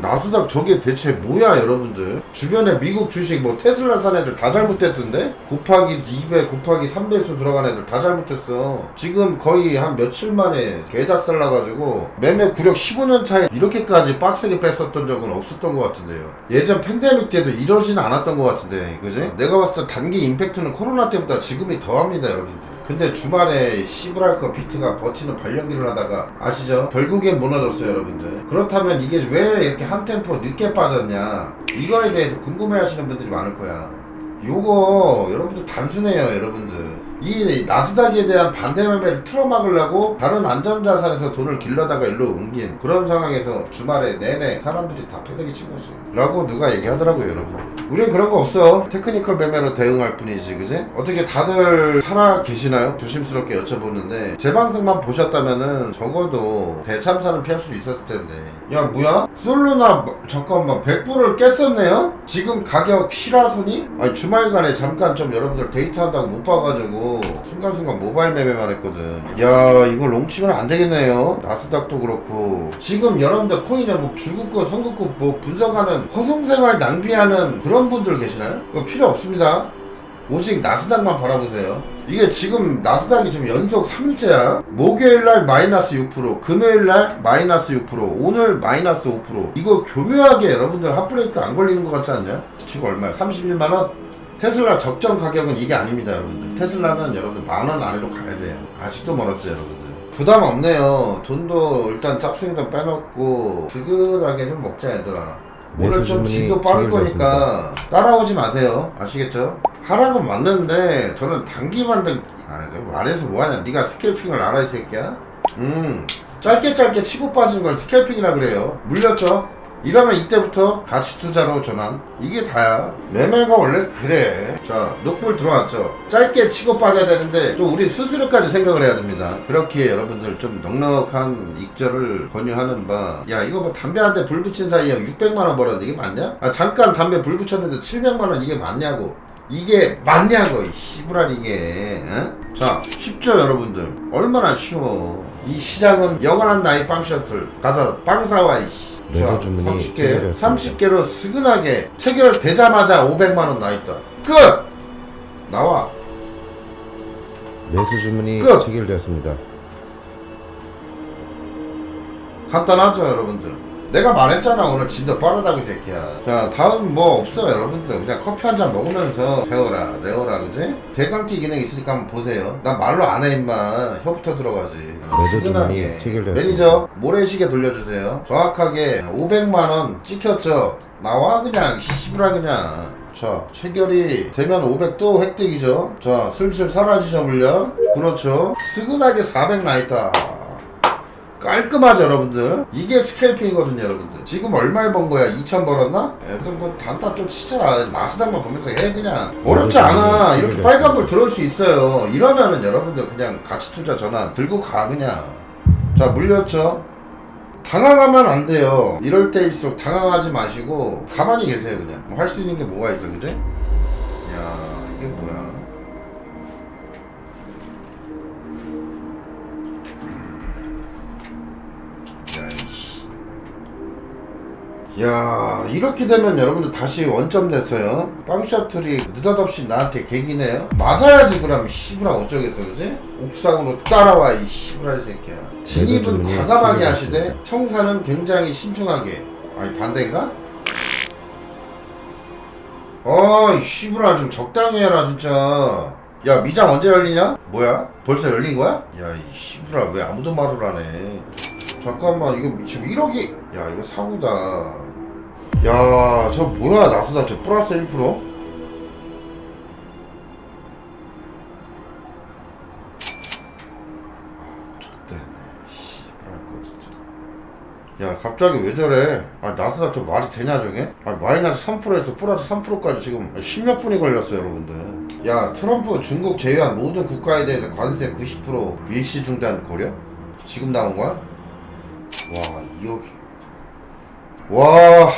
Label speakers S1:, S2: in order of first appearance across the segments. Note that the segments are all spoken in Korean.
S1: 나스닥 저게 대체 뭐야 여러분들? 주변에 미국 주식 뭐 테슬라 산 애들 다 잘못됐던데? 곱하기 2배 곱하기 3배수 들어간 애들 다 잘못했어. 지금 거의 한 며칠 만에 개작살 나가지고 매매 구력 15년 차에 이렇게까지 빡세게 뺐었던 적은 없었던 것 같은데요. 예전 팬데믹 때도 이러진 않았던 것 같은데 그지? 내가 봤을 때 단기 임팩트는 코로나 때보다 지금이 더합니다 여러분들 근데 주말에 시브랄거 비트가 버티는 발연기를 하다가 아시죠? 결국엔 무너졌어요 여러분들. 그렇다면 이게 왜 이렇게 한 템포 늦게 빠졌냐? 이거에 대해서 궁금해 하시는 분들이 많을 거야. 요거 여러분들 단순해요 여러분들 이 나스닥에 대한 반대 매매를 틀어막으려고 다른 안전자산에서 돈을 길러다가 일로 옮긴 그런 상황에서 주말에 내내 사람들이 다 패대기 친 거지 라고 누가 얘기하더라고요 여러분 우린 그런 거 없어 테크니컬 매매로 대응할 뿐이지 그지? 어떻게 다들 살아 계시나요? 조심스럽게 여쭤보는데 제 방송만 보셨다면은 적어도 대참사는 피할 수 있었을 텐데 야 뭐야? 솔로나 뭐- 잠깐만 100불을 깼었네요? 지금 가격 실화순위? 아니 주말간에 잠깐 좀 여러분들 데이트한다고 못 봐가지고 순간순간 모바일 매매만 했거든 야 이거 롱치면 안 되겠네요 나스닥도 그렇고 지금 여러분들 코인에 뭐 줄긋고 송긋고 뭐 분석하는 허송생활 낭비하는 그런 분들 계시나요? 그거 필요 없습니다 오직 나스닥만 바라보세요. 이게 지금 나스닥이 지금 연속 3일째야. 목요일 날 마이너스 6%, 금요일 날 마이너스 6%, 오늘 마이너스 5%. 이거 교묘하게 여러분들 핫브레이크 안 걸리는 것 같지 않냐? 지금 얼마야? 31만 원? 테슬라 적정 가격은 이게 아닙니다, 여러분들. 테슬라는 여러분들 만 원 아래로 가야 돼요. 아직도 멀었어요, 여러분들. 부담 없네요. 돈도 일단 짭숭이도 빼놓고, 지긋하게 좀 먹자, 얘들아. 오늘 좀 진도 빠를. 거니까 따라오지 마세요. 아시겠죠? 하락은 맞는데 저는 단기만 등 아, 내가 말해서 뭐하냐? 네가 스캘핑을 알아 이 새끼야? 음 짧게 짧게 치고 빠진 걸 스캘핑이라 그래요. 물렸죠? 이러면 이때부터 가치 투자로 전환. 이게 다야 매매가 원래 그래. 자 녹불 들어왔죠. 짧게 치고 빠져야 되는데 또 우리 수수료까지 생각을 해야 됩니다. 그렇기에 여러분들 좀 넉넉한 익절을 권유하는 바 야 이거 뭐 담배 한 대 불 붙인 사이에 600만 원 벌었는데 이게 맞냐? 아 잠깐 담배 불 붙였는데 700만 원 이게 맞냐고. 이게 맞냐고 이 씨부랄 이게. 어? 자 쉽죠 여러분들. 얼마나 쉬워. 이 시장은 영원한 나의 빵 셔틀. 가서 빵 사와 이씨 자,
S2: 주문이
S1: 30개,
S2: 체결되었습니다.
S1: 30개로 스근하게 체결되자마자 500만원 나있다. 끝! 나와.
S2: 매수 주문이
S1: 끝!
S2: 체결되었습니다.
S1: 간단하죠, 여러분들. 내가 말했잖아, 오늘 진짜 빠르다고, 이 새끼야. 자, 다음 뭐 없어, 여러분들. 그냥 커피 한 잔 먹으면서 세워라, 내워라, 그지? 대강기 기능 있으니까 한번 보세요. 나 말로 안 해, 임마. 혀부터 들어가지.
S2: 체결되었습니다.
S1: 매니저, 모래시계 돌려주세요. 정확하게 500만원 찍혔죠? 나와, 그냥. 시시부라, 그냥. 자, 체결이 되면 500또 획득이죠. 자, 슬슬 사라지죠, 물량. 그렇죠. 스근하게 400 나있다. 깔끔하죠 여러분들? 이게 스캘핑이거든요 여러분들. 지금 얼마를 번 거야? 2천 벌었나? 예, 그럼 뭐 단타 좀 치자. 나스닥만 보면서 해 그냥. 어렵지 않아. 이렇게 빨간불 들어올 수 있어요. 이러면은 여러분들 그냥 가치 투자 전환 들고 가 그냥. 자 물렸죠 당황하면 안 돼요. 이럴 때일수록 당황하지 마시고 가만히 계세요 그냥. 할 수 있는 게 뭐가 있어 그지? 야 야 이렇게 되면 여러분들 다시 원점 됐어요 빵 셔틀이 느닷없이 나한테 개기네요 맞아야지 그럼 시부라 어쩌겠어 그지? 옥상으로 따라와 이 시부라 이 새끼야 진입은 과감하게 하시되. 청사는 굉장히 신중하게 아니 반대인가? 어이 시부라 좀 적당히 해라 진짜 야 미장 언제 열리냐? 뭐야? 벌써 열린 거야? 야 이 시부라 왜 아무도 말을 안 해? 잠깐만 이거 지금 1억이 야 이거 사고다 야 저 뭐야 나스닥 저 플러스 1%? 좋대 씨발할 거 진짜. 야 갑자기 왜 저래? 아 나스닥 저 말이 되냐 저게? 아 마이너스 3%에서 플러스 3%까지 지금 10몇 분이 걸렸어 여러분들. 야 트럼프 중국 제외한 모든 국가에 대해서 관세 90% 일시 중단 고려? 지금 나온 거야? 와 2억이. 와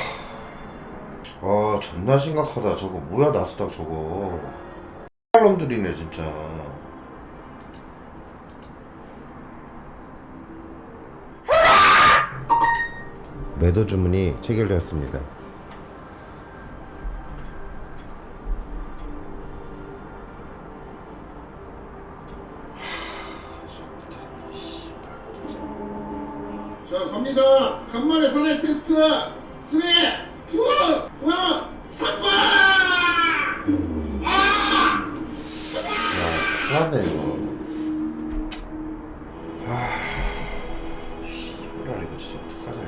S1: 아, 존나 심각하다. 저거 뭐야, 나스닥 저거. 놈들이네, 진짜.
S2: 매도 주문이 체결되었습니다.
S1: 아! 야 큰일났네 이거 아 씨발 이거 진짜 어떡하냐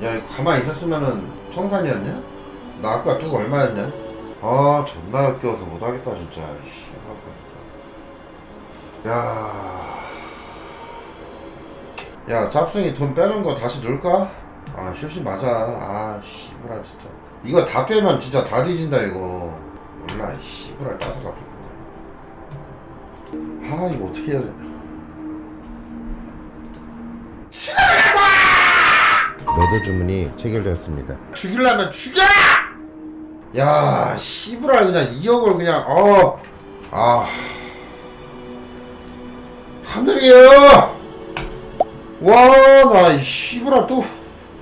S1: 이거 야 이거 가만히 있었으면은 청산이었냐? 나 아까 뚝 얼마였냐? 아 존나 역겨워서 못하겠다 진짜 씨 아깝다 야 야, 짭승이 돈 빼는 거 다시 넣을까? 아, 실시 맞아. 아, 씨부라, 진짜. 이거 다 빼면 진짜 다 뒤진다, 이거. 몰라, 씨부라 따서 갚을 건데. 아, 이거 어떻게 해야 돼?
S2: 매도 주문이 체결되었습니다.
S1: 죽이려면 죽여라! 야, 씨부라, 그냥 2억을 그냥, 어. 아. 하늘이에요! 와, 나, 이 씨부라 또.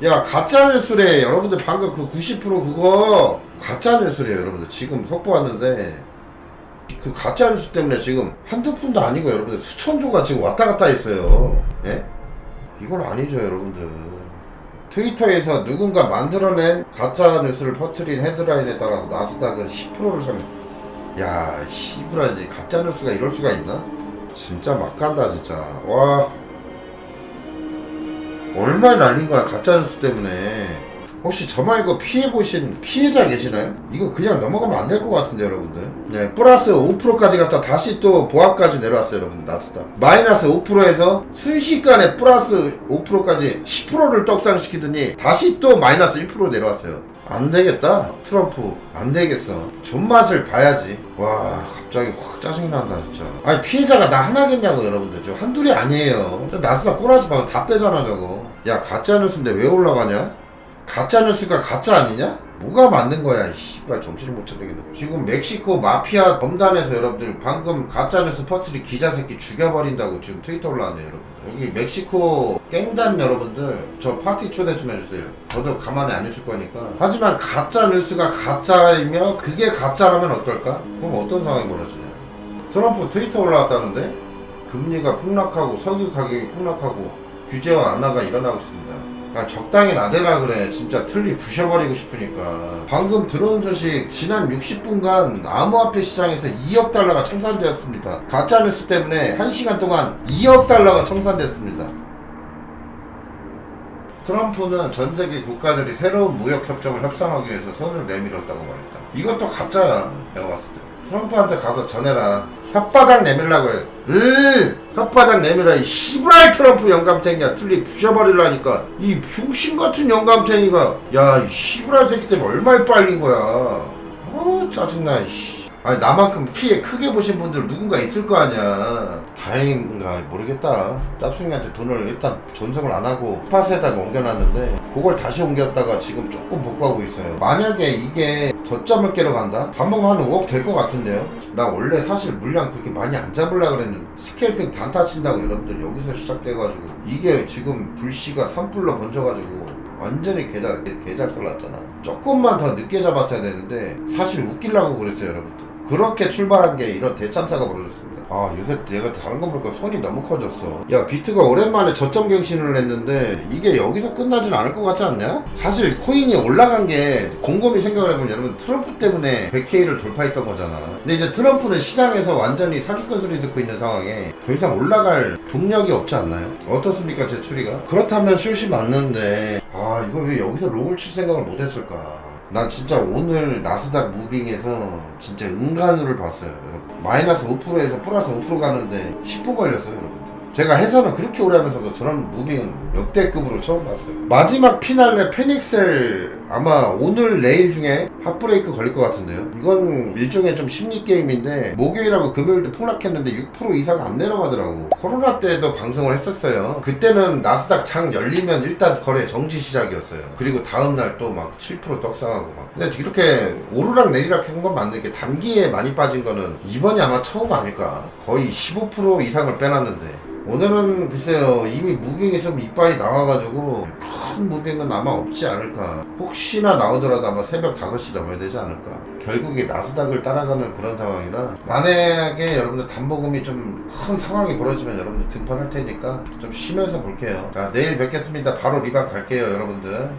S1: 야, 가짜뉴스래. 여러분들 방금 그 90% 그거. 가짜뉴스래요, 여러분들. 지금 속보 왔는데. 그 가짜뉴스 때문에 지금 한두 푼도 아니고 여러분들 수천조가 지금 왔다 갔다 했어요. 예? 이건 아니죠, 여러분들. 트위터에서 누군가 만들어낸 가짜 뉴스를 퍼뜨린 헤드라인에 따라서 나스닥은 10%를 상. 야, 씨부라지 가짜 뉴스가 이럴 수가 있나? 진짜 막 간다 진짜. 와. 얼마나 날린 거야 가짜 뉴스 때문에. 혹시 저 말고 피해 보신 피해자 계시나요? 이거 그냥 넘어가면 안 될 것 같은데 여러분들. 네, 플러스 5%까지 갔다 다시 또 보합까지 내려왔어요 여러분들 나스닥. 마이너스 5%에서 순식간에 플러스 5%까지 10%를 떡상시키더니 다시 또 마이너스 1% 내려왔어요. 안 되겠다. 트럼프 안 되겠어. 존맛을 봐야지. 와 갑자기 확 짜증이 난다 진짜. 아니 피해자가 나 하나겠냐고 여러분들. 저 한둘이 아니에요. 저 나스닥 꼬라지 마고 다 빼잖아 저거. 야 가짜뉴스인데 왜 올라가냐 가짜 뉴스가 가짜 아니냐? 뭐가 맞는 거야, 이 씨발 정신을 못 차리겠네. 지금 멕시코 마피아 범단에서 여러분들 방금 가짜 뉴스 퍼트리 기자 새끼 죽여버린다고 지금 트위터 올라왔네요, 여러분. 여기 멕시코 깽단 여러분들 저 파티 초대 좀 해주세요. 저도 가만히 안 있을 거니까. 하지만 가짜 뉴스가 가짜이며 그게 가짜라면 어떨까? 그럼 어떤 상황이 벌어지냐? 트럼프 트위터 올라왔다는데 금리가 폭락하고 석유 가격이 폭락하고 규제와 완화가 일어나고 있습니다. 그냥 적당히 나대라 그래. 진짜 틀리 부셔버리고 싶으니까. 방금 들어온 소식 지난 60분간 암호화폐 시장에서 2억 달러가 청산되었습니다. 가짜뉴스 때문에 1시간 동안 2억 달러가 청산됐습니다. 트럼프는 전 세계 국가들이 새로운 무역 협정을 협상하기 위해서 손을 내밀었다고 말했다. 이것도 가짜야. 내가 봤을 때. 트럼프한테 가서 전해라. 혓바닥 내밀라고 해. 으 혓바닥 내밀어. 이 시브랄 트럼프 영감탱이야. 틀리 부셔버리려니까. 이 병신 같은 영감탱이가. 야, 이 시브랄 새끼 때문에 얼마나 빨린 거야. 어, 짜증나, 씨. 아니, 나만큼 피해 크게 보신 분들 누군가 있을 거 아니야. 다행인가 모르겠다. 짭순이한테 돈을 일단 전송을 안 하고 팟에다가 옮겨놨는데 그걸 다시 옮겼다가 지금 조금 복구하고 있어요. 만약에 이게 저점을 깨러 간다? 밥 먹으면 한 5억 될 것 같은데요? 나 원래 사실 물량 그렇게 많이 안 잡으려고 그랬는데 스케일핑 단타 친다고 여러분들 여기서 시작돼가지고 이게 지금 불씨가 산불로 번져가지고 완전히 계좌, 계작설 났잖아. 조금만 더 늦게 잡았어야 되는데 사실 웃기려고 그랬어요 여러분들. 그렇게 출발한 게 이런 대참사가 벌어졌습니다. 아 요새 내가 다른 거 보니까 손이 너무 커졌어. 야 비트가 오랜만에 저점 갱신을 했는데 이게 여기서 끝나진 않을 것 같지 않냐? 사실 코인이 올라간 게 곰곰이 생각을 해보면 여러분 트럼프 때문에 100K를 돌파했던 거잖아. 근데 이제 트럼프는 시장에서 완전히 사기꾼 소리 듣고 있는 상황에 더 이상 올라갈 동력이 없지 않나요? 어떻습니까 제 추리가? 그렇다면 슛이 맞는데 아 이걸 왜 여기서 롱을 칠 생각을 못했을까? 난 진짜 오늘 나스닥 무빙에서 진짜 은간우를 봤어요, 여러분. 마이너스 5%에서 플러스 5% 가는데 10분 걸렸어요, 여러분. 제가 해설은 그렇게 오래 하면서도 저런 무빙은 역대급으로 처음 봤어요. 마지막 피날레 페닉셀 아마 오늘 내일 중에 핫브레이크 걸릴 것 같은데요. 이건 일종의 좀 심리 게임인데 목요일하고 금요일도 폭락했는데 6% 이상 안 내려가더라고. 코로나 때도 방송을 했었어요. 그때는 나스닥 장 열리면 일단 거래 정지 시작이었어요. 그리고 다음 날 또 막 7% 떡상하고 막. 근데 이렇게 오르락 내리락 해본 건 맞는데 이게 단기에 많이 빠진 거는 이번이 아마 처음 아닐까. 거의 15% 이상을 빼놨는데 오늘은 글쎄요 이미 무빙이 좀 이빨이 나와가지고 큰 무빙은 아마 없지 않을까. 혹시나 나오더라도 아마 새벽 5시 넘어야 되지 않을까. 결국에 나스닥을 따라가는 그런 상황이라 만약에 여러분들 담보금이 좀 큰 상황이 벌어지면 여러분들 등판할 테니까 좀 쉬면서 볼게요. 자 내일 뵙겠습니다. 바로 리방 갈게요 여러분들